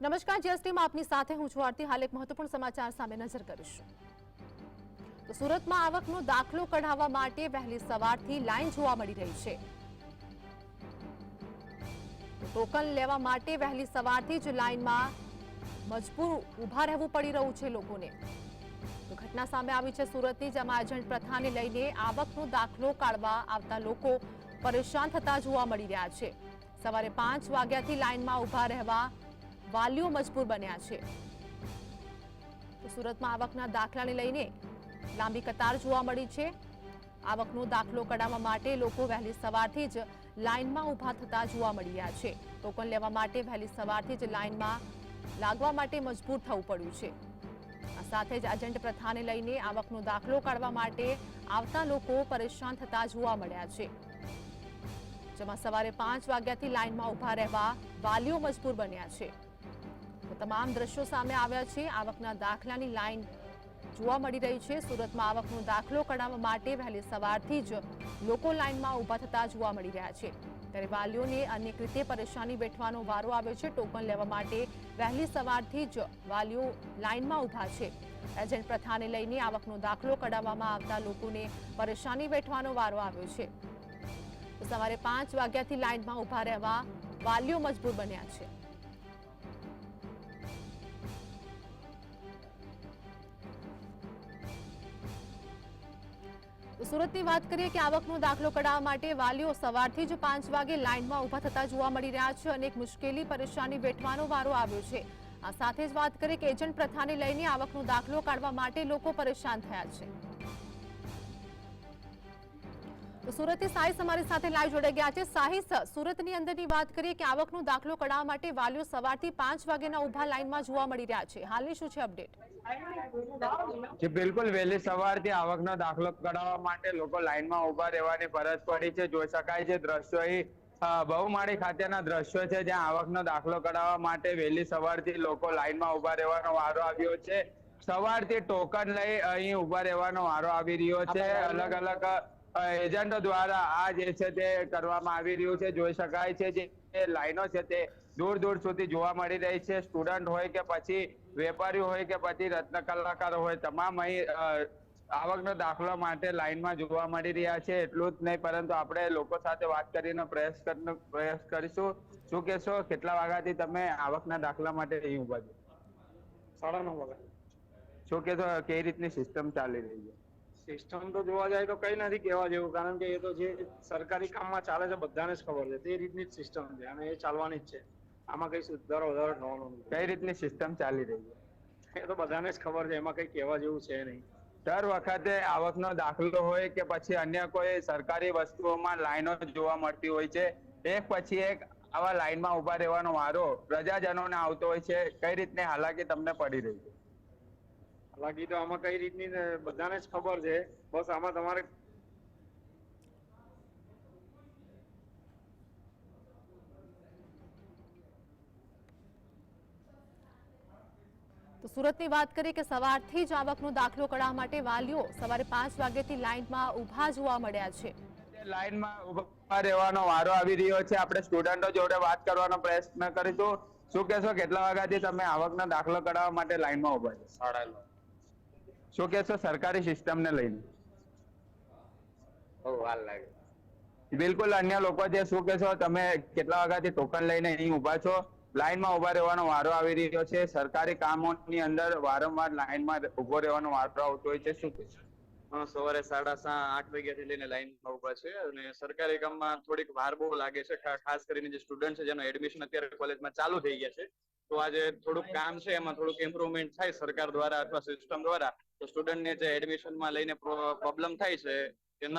નમસ્કાર, જીએસટીમાં આપની સાથે હું છું આરતી. હાલ એક મહત્વપૂર્ણ સમાચાર સામે નજર કરીશું. તો સુરતમાં આવકનો દાખલો કઢાવવા માટે વહેલી સવારથી લાઈન જોવા મળી રહી છે. ટોકન લેવા માટે વહેલી સવારથી જ લાઈનમાં મજબૂર ઊભા રહેવું પડી રહ્યું છે લોકોને. તો ઘટના સામે આવી છે સુરતની, જેમાં એજન્ટ પ્રથાને લઈને આવકનો દાખલો કાઢવા આવતા લોકો પરેશાન થતા જોવા મળી રહ્યા છે. સવારે પાંચ વાગ્યાથી લાઈનમાં ઊભા રહેવા વાલીઓ મજબૂર બન્યા છે. સુરતમાં આવકના દાખલાને લઈને લાંબી કતાર જોવા મળી છે. આવકનો દાખલો કઢાવવા માટે લોકો વહેલી સવારથી જ લાઇનમાં ઊભા થતા જોવા મળી રહ્યા છે. ટોકન લેવા માટે વહેલી સવારથી જ લાઇનમાં લાગવા માટે મજબૂર થવું પડ્યું છે. આ સાથે જ એજન્ટ પ્રથાને લઈને આવકનો દાખલો કાઢવા માટે આવતા લોકો પરેશાન થતા જોવા મળ્યા છે. જેમાં સવારે પાંચ વાગ્યાથી લાઇનમાં ઊભા રહેવા વાલીઓ મજબૂર બન્યા છે. તમામ દ્રશ્યો સામે આવ્યા છે. આવકના દાખલાની લાઈન જોવા મળી રહી છે. સુરતમાં આવકનો દાખલો કઢાવવા માટે વહેલી સવારથી જ લોકો લાઇનમાં ઊભા થતા જોવા મળી રહ્યા છે. ત્યારે વાલીઓને અનેક રીતે પરેશાની વેઠવાનો વારો આવ્યો છે. ટોકન લેવા માટે વહેલી સવારથી જ વાલીઓ લાઇનમાં ઊભા છે. એજન્ટ પ્રથાને લઈને આવકનો દાખલો કઢાવવામાં આવતા લોકોને પરેશાની વેઠવાનો વારો આવ્યો છે. સવારે પાંચ વાગ્યાથી લાઇનમાં ઊભા રહેવા વાલીઓ મજબૂર બન્યા છે. સુરતની વાત કરીએ કે આવકનો દાખલો કઢાવવા માટે વાલીઓ સવારથી જ પાંચ વાગે લાઇનમાં ઊભા થતા જોવા મળી રહ્યા છે અને એક મુશ્કેલી પરેશાની વેઠવાનો વારો આવ્યો છે. આ સાથે જ વાત કરીએ કે એજન્ટ પ્રથાને લઈને આવકનો દાખલો કાઢવા માટે લોકો પરેશાન થયા છે. તો સુરતથી સાહિસ અમારી સાથે લાઈવ જોડાઈ ગયા છે. સાહિસ સુરતની અંદરની વાત કરીએ કે આવકનો દાખલો કઢાવવા માટે વાલીઓ સવારથી પાંચ વાગ્યાના ઊભા લાઈનમાં જોવા મળી રહ્યા છે. હાલની શું છે અપડેટ જે બિલકુલ વહેલી સવારથી આવકનો દાખલો કઢાવવા માટે લોકો લાઈનમાં ઊભા રહેવાની ફરજ પડી છે. જોઈ શકાય છે દ્રશ્યો અહીં બહુમાળી ખાતેના દ્રશ્યો છે જ્યાં આવકનો દાખલો કઢાવવા માટે વહેલી સવારથી લોકો લાઈનમાં ઊભા રહેવાનો વારો આવ્યો છે. સવારથી ટોકન લઈ અહીં ઊભા રહેવાનો વારો આવી રહ્યો છે. અલગ અલગ એજન્ટો દ્વારા આ જે છે તે કરવામાં આવી રહ્યું છે. જોઈ શકાય છે જે લાઈનો છે તે દૂર દૂર સુધી જોવા મળી રહી છે. સ્ટુડન્ટ હોય કે પછી વેપારી હોય કે પછી રત્ન કલાકારો હોય તમામ અહીં આવકનો દાખલો માટે લાઈનમાં જોવા મળી રહ્યા છે. એટલું જ નહીં પરંતુ આપણે લોકો સાથે વાત કરીને પ્રયાસ પ્રયાસ કરીશું. શું કહેશો? કેટલા વાગ્યાથી તમે આવકના દાખલા માટે અહીં ઊભા છો? સાડા નવ વાગ્યા. શું કહેશો? કઈ રીતની સિસ્ટમ ચાલી રહી છે? સિસ્ટમ તો જોવા જાય તો કઈ નથી કહેવા જેવું કારણ કે એ તો જે સરકારી કામમાં ચાલે છે બધાને જ ખબર છે. તે રીતની જ સિસ્ટમ છે અને એ ચાલવાની જ છે. આમાં કઈ સુધારો વધારો થવાનો કઈ રીતની સિસ્ટમ ચાલી રહી છે? એ તો બધાને જ ખબર છે એમાં કઈ કહેવા જેવું છે નહીં. દર વખતે આવકનો દાખલો હોય કે પછી અન્ય કોઈ સરકારી વસ્તુઓમાં લાઈનો જોવા મળતી હોય છે એક પછી એક આવા લાઈનમાં ઊભા રહેવાનો વારો પ્રજાજનોને આવતો હોય છે કઈ રીતની હાલાકી તમને પડી રહી છે? હાલાકી તો આમાં કઈ રીતની ને બધાને જ ખબર છે. બસ આમાં તમારે તો સુરતની વાત કરીએ કે સવારથી જ આવકનો દાખલો કઢાવવા માટે વાલીઓ સવારે પાંચ વાગ્યાથી લાઇનમાં ઊભા જોવા મળ્યા છે. લાઇનમાં ઊભા રહેવાનો વારો આવી રહ્યો છે આપણે સ્ટુડન્ટો જોડે વાત કરવાનો પ્રયત્ન કરીશું. શું કહેશો કેટલા વાગ્યાથી તમે આવકનો દાખલો કઢાવવા માટે લાઇનમાં ઊભા છો? સાડા શું કહેશો સરકારી સિસ્ટમને લઈને. બહુ વાર લાગે. બિલકુલ અન્ય લોકો જે શું કહેશો તમે કેટલા વાગ્યાથી ટોકન લઈને અહીં ઊભા છો? લાઇનમાં ઊભા રહેવાનો વારો આવી રહ્યો છે. સરકારી કામોની અંદર વારંવાર લાઇનમાં ઊભો રહેવાનો વારો આવતો હોય છે. શું કહેશો સવારે સાડા સા આઠ વાગ્યાથી લઈને લાઈનમાં ઊભા છે અને સરકારી કામમાં થોડીક વાર બહુ લાગે છે ખાસ કરીને જે સ્ટુડન્ટ છે જેનું એડમિશન અત્યારે કોલેજમાં ચાલુ થઈ ગયા છે. તો આજે થોડુંક કામ છે એમાં થોડુંક ઇમ્પ્રુવમેન્ટ થાય સરકાર દ્વારા અથવા સિસ્ટમ દ્વારા. તો સ્ટુડન્ટને જે એડમિશનમાં લઈને પ્રોબ્લેમ થાય છે કે ન?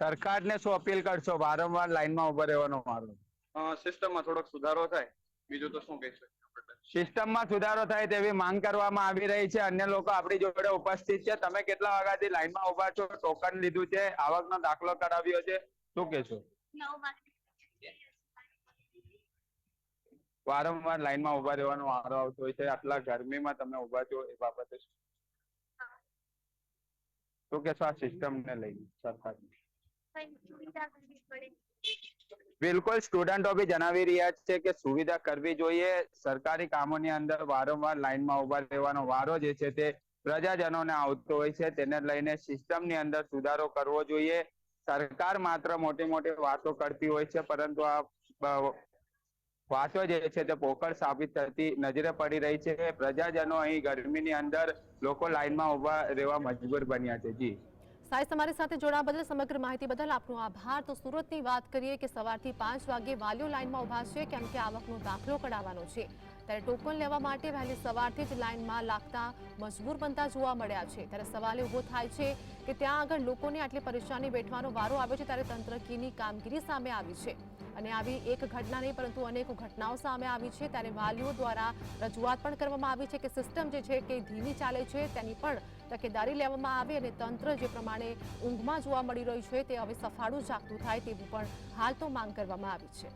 સરકારને શું અપીલ કરશો? વારંવાર લાઈનમાં ઊભા રહેવાનો મારો. સિસ્ટમમાં થોડોક સુધારો થાય. બીજું તો શું કહી આપણે સિસ્ટમમાં સુધારો થાય તેવી માંગ કરવામાં આવી રહી છે. અન્ય લોકો આપણી જોડે ઉપસ્થિત છે. તમે કેટલા વાગ્યાથી લાઈનમાં ઊભા છો? ટોકન લીધું છે. આવકનો દાખલો કરાવ્યો છે. શું કહેશો? વારંવાર લાઈનમાં ઊભા રહેવાનો વારો આવતો હોય છે. આટલા ગરમીમાં તમે ઊભા છો એ બાબતે શું કહેશો આ સિસ્ટમને લઈને સરકારની? બિલકુલ સ્ટુડન્ટો બી જણાવી રહ્યા છે કે સુવિધા કરવી જોઈએ. સરકારી કામોની અંદર વારંવાર લાઈનમાં ઊભા રહેવાનો વારો જે છે તે પ્રજાજનોને આવતો હોય છે. તેને લઈને સિસ્ટમની અંદર સુધારો કરવો જોઈએ. સરકાર માત્ર મોટી મોટી વાતો કરતી હોય છે, પરંતુ આ વાતો જે છે તે પોકળ સાબિત થતી નજરે પડી રહી છે. પ્રજાજનો અહીં ગરમીની અંદર લોકો લાઈનમાં ઊભા રહેવા મજબૂર બન્યા છે. જી. સાહેબ તમારી સાથે જોડાવા બદલ સમગ્ર માહિતી બદલ આપનો આભાર. તો સુરતની વાત કરીએ કે સવારથી પાંચ વાગે વાલીઓ લાઇનમાં ઊભા છે, કેમ કે આવકનો દાખલો કઢાવવાનો છે. ત્યારે ટોકન લેવા માટે વહેલી સવારથી જ લાઇનમાં લાગતા મજબૂર બનતા જોવા મળ્યા છે. ત્યારે સવાલ ઊભો થાય છે કે ત્યાં આગળ લોકોને આટલી પરેશાની બેઠવાનો વારો આવ્યો છે, ત્યારે તંત્ર કીની કામગીરી સામે આવી છે. અને આવી એક ઘટના નહીં, પરંતુ અનેક ઘટનાઓ સામે આવી છે. ત્યારે વાલીઓ દ્વારા રજૂઆત પણ કરવામાં આવી છે કે સિસ્ટમ જે છે, કે ધીમી ચાલે છે, તેની પણ તકેદારી લેવામાં આવે અને તંત્ર જે પ્રમાણે ઊંઘમાં જોવા મળી રહ્યું છે તે હવે સફાળું જાગતું થાય તેવું પણ હાલ તો માંગ કરવામાં આવી છે.